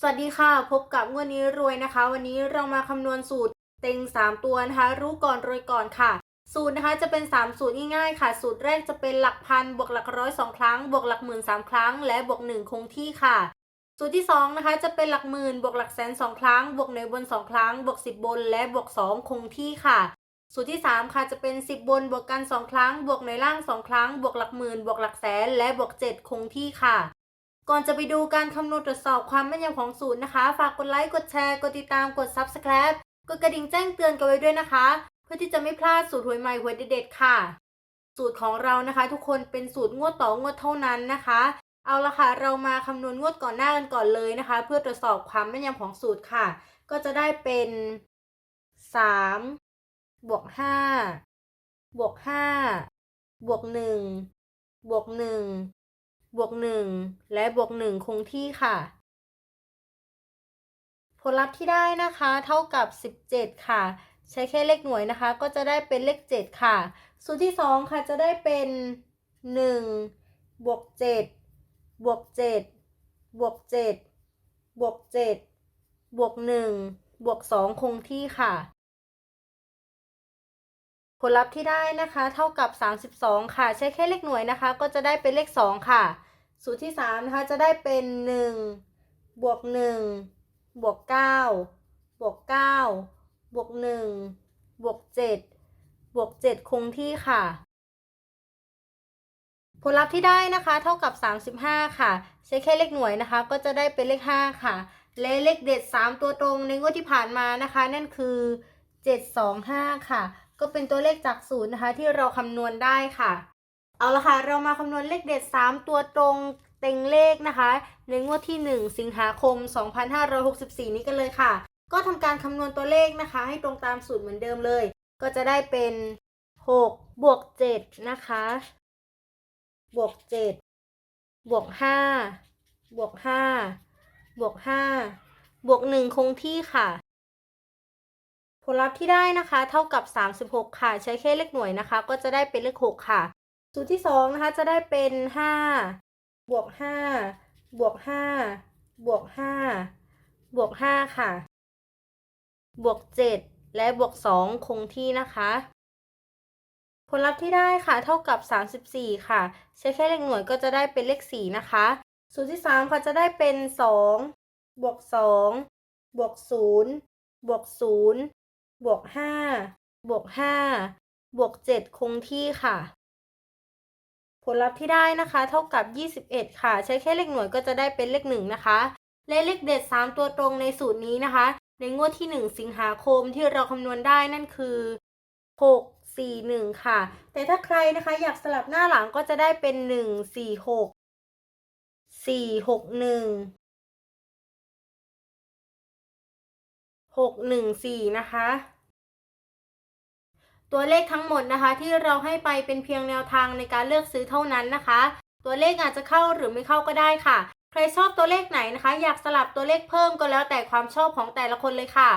สวัสดีค่ะ พบกับงวดนี้รวยนะคะ วันนี้เรามาคำนวณสูตรเต็ง 3 ตัวนะคะ รู้ก่อนรวยก่อนค่ะ สูตรนะคะจะเป็น 3 สูตรง่ายๆค่ะ สูตรแรกจะเป็นหลักพันบวกหลักร้อยสองครั้งบวกหลักหมื่นสามครั้ง และบวกหนึ่งคงที่ค่ะ สูตรที่2นะคะจะเป็นหลักหมื่นบวกหลักแสนสองครั้งบวกหน่วยบนสองครั้งบวก10 บน และบวก2คงที่ค่ะ สูตรที่ 3 ค่ะจะเป็น 10 บนบวกกัน 2 ครั้ง บวกหน่วยล่าง 2 ครั้ง บวกหลักหมื่นบวกหลักแสนและบวก7คงที่ค่ะ ก่อนจะไปดูการคำนวณตรวจสอบความแม่นยำของสูตรนะคะ ฝากกดไลค์ กดแชร์ กดติดตาม กด Subscribe กดกระดิ่งแจ้งเตือนกันไว้ด้วยนะคะ เพื่อที่จะไม่พลาดสูตรหวยใหม่หวยเด็ดๆค่ะ สูตรของเรานะคะ ทุกคนเป็นสูตรงวดต่องวดเท่านั้นนะคะ เอาละค่ะ เรามาคำนวณงวดก่อนหน้ากันก่อนเลยนะคะ เพื่อตรวจสอบความแม่นยำของสูตรค่ะ ก็จะได้เป็น3บวก5บวก5บวก1บวก1 บวก 1 และบวก 1 คงที่ค่ะ ผลลัพธ์ที่ได้นะคะเท่ากับ 17 ค่ะ ใช้แค่เลขหน่วยนะคะ ก็จะได้เป็นเลข 7 ค่ะ สูตรที่ 2 ค่ะจะได้เป็น 1 บวก 7 บวก 7 บวก 7 บวก 7 บวก 1 บวก 2 คงที่ค่ะ ผลลัพธ์ที่ได้นะคะ เท่ากับ 32 ค่ะ ใช้แค่เลขหน่วยนะคะ ก็จะได้เป็นเลข 2 ค่ะ สูตรที่ 3 นะคะ จะได้เป็น 1 บวก 1 บวก 9 บวก 9 บวก 1 บวก 7 บวก 7 คงที่ค่ะ ผลลัพธ์ที่ได้นะคะ เท่ากับ 35 ค่ะ ใช้แค่เลขหน่วยนะคะ ก็จะได้เป็นเลข 5 ค่ะ และเลขเด็ด 3 ตัวตรงในงวดที่ผ่านมานะคะ นั่นคือ 725 ค่ะ ก็เป็นตัวเลขจากศูนย์นะคะที่เราคำนวณได้ค่ะ เอาละค่ะ เรามาคำนวณเลขเด็ด 3 ตัวตรงเต็งเลขนะคะในงวดที่ 1 สิงหาคม 2564 นี้กันเลยค่ะ ก็ทำการคำนวณตัวเลขนะคะ ให้ตรงตามสูตรเหมือนเดิมเลย ก็จะได้เป็น 6 บวก 7 นะคะ บวก 7 บวก 5 บวก 5 บวก 5 บวก 1 คงที่ค่ะ ผลลัพธ์ที่ได้นะคะ เท่ากับ 36 ค่ะ ใช้แค่เลขหน่วยนะคะ ก็จะได้เป็นเลข 6 ค่ะ สูตรที่ 2 นะคะ จะได้เป็น 5 บวก 5 บวก 5 บวก 5 บวก 5 ค่ะ บวก 7 และบวก 2 คงที่นะคะ ผลลัพธ์ที่ได้ค่ะ เท่ากับ 34 ค่ะ ใช้แค่เลขหน่วยก็จะได้เป็นเลข 4 นะคะ สูตรที่ 3 ค่ะ จะได้เป็น 2 บวก 2 บวก 0 บวก 0 บวก5บวก5บวก7คงที่ค่ะ ผลลัพธ์ที่ได้นะคะ เท่ากับ21ค่ะ ใช้แค่เลขหน่วยก็จะได้เป็นเลข1นะคะและเลขเด็ด3ตัวตรงในสูตรนี้นะคะ ในงวดที่1สิงหาคมที่เราคำนวณได้นั่นคือ6 4 1ค่ะ แต่ถ้าใครนะคะอยากสลับหน้าหลังก็จะได้เป็น1 4 6 4 6 1 6 1 4นะคะ ตัวเลขทั้งหมดนะคะที่เราให้ไปเป็นเพียงแนวทางในการเลือกซื้อเท่านั้นนะคะ ตัวเลขอาจจะเข้าหรือไม่เข้าก็ได้ค่ะ ใครชอบตัวเลขไหนนะคะ อยากสลับตัวเลขเพิ่มก็แล้วแต่ความชอบของแต่ละคนเลยค่ะ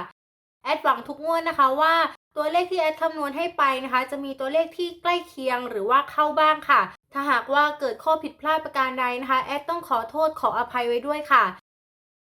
แอดหวังทุกงวดนะคะว่าตัวเลขที่แอดคำนวณให้ไปนะคะ จะมีตัวเลขที่ใกล้เคียงหรือว่าเข้าบ้างค่ะ ถ้าหากว่าเกิดข้อผิดพลาดประการใดนะคะ แอดต้องขอโทษขออภัยไว้ด้วยค่ะ